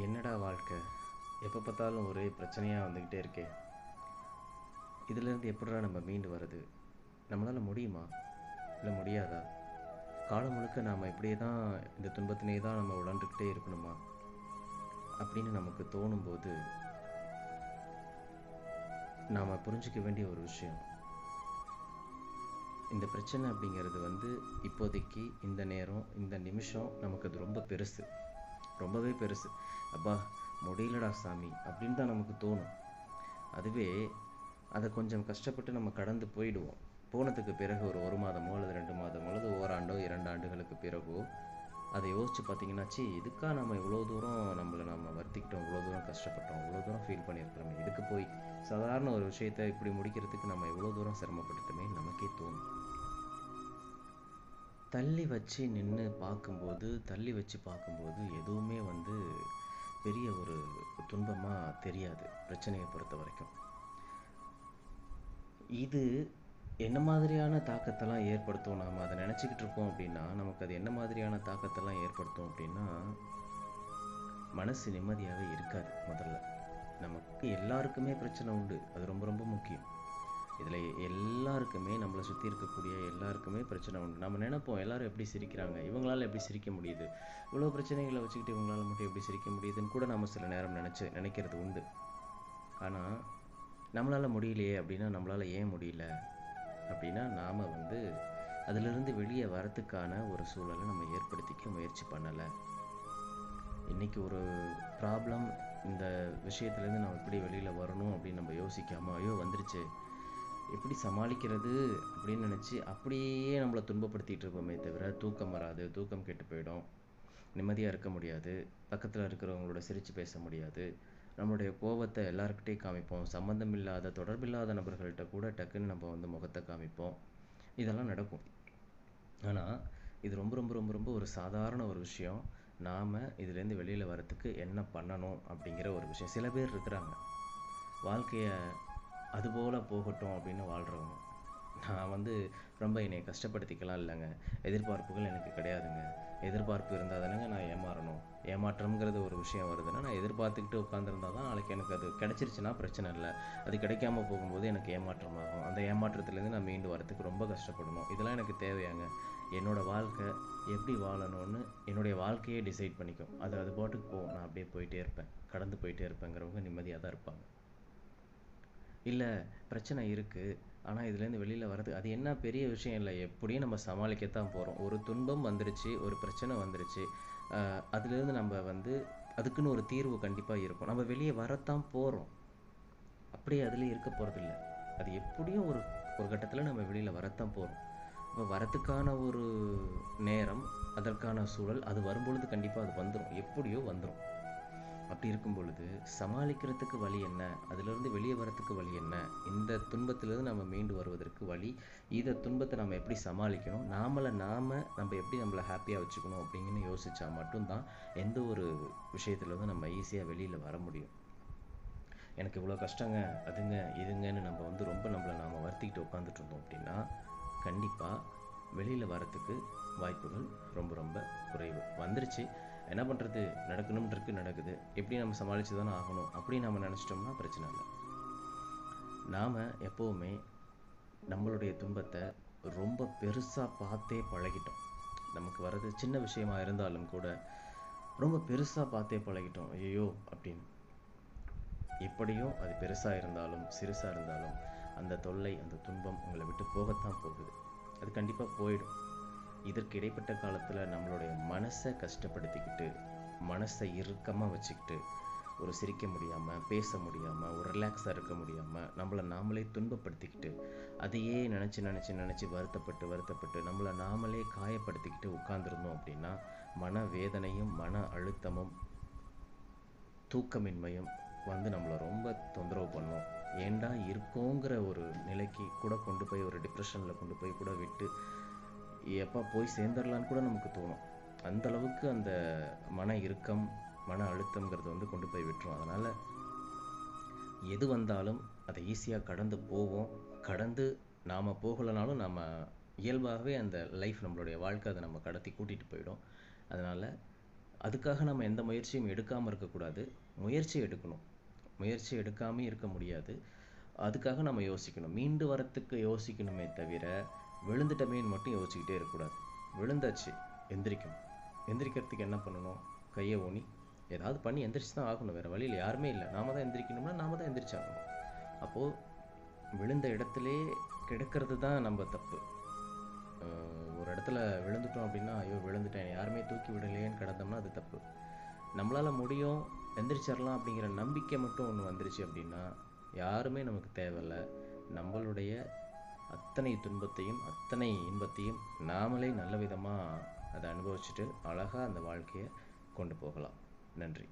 என்னடா வாழ்க்கை? எப்போ பார்த்தாலும் ஒரே பிரச்சனையாக வந்துக்கிட்டே இருக்கே. இதிலேருந்து எப்படிடா நம்ம மீண்டு வர்றது? நம்மளால் முடியுமா? இல்லை முடியாதா? காலம் முழுக்க நாம் இப்படியே தான் இந்த துன்பத்தினே தான் நம்ம உழண்டுக்கிட்டே இருக்கணுமா? அப்படின்னு நமக்கு தோணும்போது நாம் புரிஞ்சிக்க வேண்டிய ஒரு விஷயம். இந்த பிரச்சனை அப்படிங்கிறது வந்து இப்போதைக்கு இந்த நேரம் இந்த நிமிஷம் நமக்கு அது ரொம்ப பெருசு. ரொம்பவே பெருசு. அப்பா முடியலடா சாமி அப்படின்னு தான் நமக்கு தோணும். அதுவே அதை கொஞ்சம் கஷ்டப்பட்டு நம்ம கடந்து போயிடுவோம். போனதுக்கு பிறகு ஒரு ஒரு மாதமோ அல்லது ரெண்டு மாதமோ அல்லது ஓராண்டோ இரண்டு ஆண்டுகளுக்கு பிறகோ அதை யோசித்து பார்த்தீங்கன்னாச்சி இதுக்காக நம்ம இவ்வளோ தூரம் நம்மளை நம்ம வருத்திக்கிட்டோம் இவ்வளோ தூரம் கஷ்டப்பட்டோம் இவ்வளோ தூரம் ஃபீல் பண்ணியிருக்கிறோமே இதுக்கு போய் சாதாரண ஒரு விஷயத்தை இப்படி முடிக்கிறதுக்கு நம்ம இவ்வளோ தூரம் சிரமப்பட்டுட்டோமே நமக்கே தோணும். தள்ளி வச்சு நின்று பார்க்கும்போது தள்ளி வச்சு பார்க்கும்போது எதுவுமே வந்து பெரிய ஒரு துன்பமாக தெரியாது பிரச்சனையை பொறுத்த வரைக்கும். இது என்ன மாதிரியான தாக்கத்தெல்லாம் ஏற்படுத்தும்? நாம் அதை நினச்சிக்கிட்டு இருக்கோம் அப்படின்னா நமக்கு அது என்ன மாதிரியான தாக்கத்தெல்லாம் ஏற்படுத்தும் அப்படின்னா மனசு நிம்மதியாகவே இருக்காது முதல்ல. நமக்கு எல்லாருக்குமே பிரச்சனை உண்டு. அது ரொம்ப ரொம்ப முக்கியம். இதில் எல்லாருக்குமே நம்மளை சுற்றி இருக்கக்கூடிய எல்லாருக்குமே பிரச்சனை உண்டு. நம்ம நினைப்போம் எல்லாரும் எப்படி சிரிக்கிறாங்க? இவங்களால் எப்படி சிரிக்க முடியுது? இவ்வளோ பிரச்சனைகளை வச்சுக்கிட்டு இவங்களால் மட்டும் எப்படி சிரிக்க முடியுதுன்னு கூட நம்ம சில நேரம் நினச்சி நினைக்கிறது உண்டு. ஆனால் நம்மளால் முடியலையே அப்படின்னா நம்மளால் ஏன் முடியல? அப்படின்னா நாம் வந்து அதிலிருந்து வெளியே வரத்துக்கான ஒரு சூழலை நம்ம ஏற்படுத்திக்க முயற்சி பண்ணலை. இன்றைக்கி ஒரு ப்ராப்ளம் இந்த விஷயத்துலேருந்து நம்ம எப்படி வெளியில் வரணும் அப்படின்னு நம்ம யோசிக்காமல் ஐயோ வந்துருச்சு. எப்படி சமாளிக்கிறது அப்படின்னு நினச்சி அப்படியே நம்மளை துன்பப்படுத்திகிட்டு இருப்போமே தவிர தூக்கம் வராது தூக்கம் கெட்டு போயிடும் நிம்மதியாக இருக்க முடியாது பக்கத்தில் இருக்கிறவங்களோட சிரித்து பேச முடியாது நம்மளுடைய கோபத்தை எல்லாருக்கிட்டையும் காமிப்போம் சம்மந்தம் இல்லாத தொடர்பில்லாத நபர்கள்ட்ட கூட டக்குன்னு நம்ம வந்து முகத்தை காமிப்போம். இதெல்லாம் நடக்கும். ஆனால் இது ரொம்ப ரொம்ப ரொம்ப ரொம்ப ஒரு சாதாரண ஒரு விஷயம். நாம் இதுலேருந்து வெளியில் வரத்துக்கு என்ன பண்ணணும் அப்படிங்கிற ஒரு விஷயம். சில பேர் இருக்கிறாங்க. வாழ்க்கையை அதுபோல் போகட்டும் அப்படின்னு வாழ்கிறவங்க நான் வந்து ரொம்ப என்னை கஷ்டப்படுத்திக்கலாம் இல்லைங்க. எதிர்பார்ப்புகள் எனக்கு கிடையாதுங்க. எதிர்பார்ப்பு இருந்தால் தானேங்க நான் ஏமாறணும். ஏமாற்றம்ங்கிறது ஒரு விஷயம் வருதுன்னா நான் எதிர்பார்த்துக்கிட்டு உட்காந்துருந்தா தான் நாளைக்கு எனக்கு அது கிடச்சிருச்சுன்னா பிரச்சனை இல்லை. அது கிடைக்காம போகும்போது எனக்கு ஏமாற்றம் ஆகும் அந்த ஏமாற்றத்துலேருந்து நான் மீண்டு வரத்துக்கு ரொம்ப கஷ்டப்படணும். இதெல்லாம் எனக்கு தேவையாங்க. என்னோடய வாழ்க்கை எப்படி வாழணும்னு என்னுடைய வாழ்க்கையே டிசைட் பண்ணிக்கும். அது அது பாட்டுக்கு போகும். நான் அப்படியே போயிட்டே இருப்பேன். கடந்து போயிட்டே இருப்பேங்கிறவங்க நிம்மதியாக தான் இருப்பாங்க. இல்லை பிரச்சனை இருக்குது ஆனால் இதுலேருந்து வெளியில் வர்றது அது என்ன பெரிய விஷயம் இல்லை. எப்படியும் நம்ம சமாளிக்கத்தான் போகிறோம் ஒரு துன்பம் வந்துருச்சு ஒரு பிரச்சனை வந்துருச்சு. அதுலேருந்து நம்ம வந்து அதுக்குன்னு ஒரு தீர்வு கண்டிப்பாக இருக்கும். நம்ம வெளியே வரத்தான் போகிறோம் அப்படியே அதுலேயே இருக்க போகிறதில்ல அது எப்படியும் ஒரு ஒரு கட்டத்தில் நம்ம வெளியில் வரத்தான் போகிறோம் இப்போ வரத்துக்கான ஒரு நேரம் அதற்கான சூழல் அது வரும்பொழுது கண்டிப்பாக அது வந்துடும் எப்படியோ வந்துடும் அப்படி இருக்கும் பொழுது சமாளிக்கிறதுக்கு வழி என்ன? அதிலிருந்து வெளியே வரத்துக்கு வழி என்ன? இந்த துன்பத்திலிருந்து நம்ம மீண்டு வருவதற்கு வழி இதை துன்பத்தை நம்ம எப்படி சமாளிக்கணும்? நாமளை நாம் நம்ம எப்படி நம்மளை ஹாப்பியாக வச்சுக்கணும் அப்படிங்கன்னு யோசித்தா மட்டும்தான் எந்த ஒரு விஷயத்துலேருந்து நம்ம ஈஸியாக வெளியில் வர முடியும். எனக்கு இவ்வளோ கஷ்டங்க அதுங்க இதுங்கன்னு நம்ம வந்து ரொம்ப நம்மளை நாம் வருத்திக்கிட்டு உட்காந்துட்டு இருந்தோம் அப்படின்னா கண்டிப்பாக வெளியில் வரத்துக்கு வாய்ப்புகள் ரொம்ப ரொம்ப குறைவு. வந்துருச்சு. என்ன பண்ணுறது நடக்கணும்ன்றது நடக்குது. எப்படி நம்ம சமாளித்து தானே ஆகணும்? அப்படி நம்ம நினச்சிட்டோம்னா பிரச்சனை இல்லை. நாம் எப்போவுமே நம்மளுடைய துன்பத்தை ரொம்ப பெருசாக பார்த்தே பழகிட்டோம். நமக்கு வர்றது சின்ன விஷயமா இருந்தாலும் கூட ரொம்ப பெருசாக பார்த்தே பழகிட்டோம். ஐயோ அப்படின்னு. எப்படியும் அது பெருசாக இருந்தாலும் சிறுசாக இருந்தாலும் அந்த தொல்லை அந்த துன்பம் உங்களை விட்டு போகத்தான் போகுது. அது கண்டிப்பாக போயிடும். இதற்கு இடைப்பட்ட காலத்தில் நம்மளுடைய மனசை கஷ்டப்படுத்திக்கிட்டு மனசை இறுக்கமாக வச்சுக்கிட்டு ஒரு சிரிக்க முடியாமல் பேச முடியாமல் ஒரு ரிலாக்ஸாக இருக்க முடியாமல் நம்மளை நாமளே துன்பப்படுத்திக்கிட்டு அதையே நினச்சி நினச்சி நினச்சி வருத்தப்பட்டு வருத்தப்பட்டு நம்மளை நாமளே காயப்படுத்திக்கிட்டு உட்காந்துருந்தோம் அப்படின்னா மன வேதனையும் மன அழுத்தமும் தூக்கமின்மையும் வந்து நம்மளை ரொம்ப தொந்தரவு பண்ணும். ஏண்டா இருக்கோங்கிற ஒரு நிலைக்கு கூட கொண்டு போய் ஒரு டிப்ரெஷனில் கொண்டு போய் கூட விட்டு எப்போ போய் சேர்ந்துடலான்னு கூட நமக்கு தோணும். அந்த அளவுக்கு அந்த மன இறுக்கம் மன அழுத்தங்கிறது வந்து கொண்டு போய் விட்டுரும். அதனால் எது வந்தாலும் அதை ஈஸியாக கடந்து போவோம். கடந்து நாம் போகலைனாலும் நம்ம இயல்பாகவே அந்த லைஃப் நம்மளுடைய வாழ்க்கை அதை நம்ம கடத்தி கூட்டிகிட்டு போயிடும். அதனால் அதுக்காக நம்ம எந்த முயற்சியும் எடுக்காமல் இருக்கக்கூடாது. முயற்சி எடுக்கணும். முயற்சி எடுக்காமல் இருக்க முடியாது. அதுக்காக நம்ம யோசிக்கணும். மீண்டு வரத்துக்கு யோசிக்கணுமே தவிர விழுந்துட்டமேன்னு மட்டும் யோசிச்சுக்கிட்டே இருக்கக்கூடாது. விழுந்தாச்சு எந்திரிக்கணும். எந்திரிக்கிறதுக்கு என்ன பண்ணணும்? கையை ஊனி ஏதாவது பண்ணி எந்திரிச்சு தான் ஆகணும். வேறு வழியில் யாருமே இல்லை. நாம தான் எந்திரிக்கணும்னா நாம தான் எந்திரிச்சாகணும். அப்போது விழுந்த இடத்துலே கிடக்கிறது தான் நம்ம தப்பு. ஒரு இடத்துல விழுந்துட்டோம் அப்படின்னா ஐயோ விழுந்துட்டேன். யாருமே தூக்கி விடலையேன்னு கிடந்தோம்னா அது தப்பு. நம்மளால் முடியும் எந்திரிச்சிடலாம் அப்படிங்கிற நம்பிக்கை மட்டும் ஒன்று வந்துருச்சு அப்படின்னா யாருமே நமக்கு தேவையில்ல. நம்மளுடைய அத்தனை துன்பத்தையும் அத்தனை இன்பத்தையும் நாமளே நல்ல விதமாக அதை அனுபவிச்சுட்டு அழகாக அந்த வாழ்க்கையை கொண்டு போகலாம். நன்றி.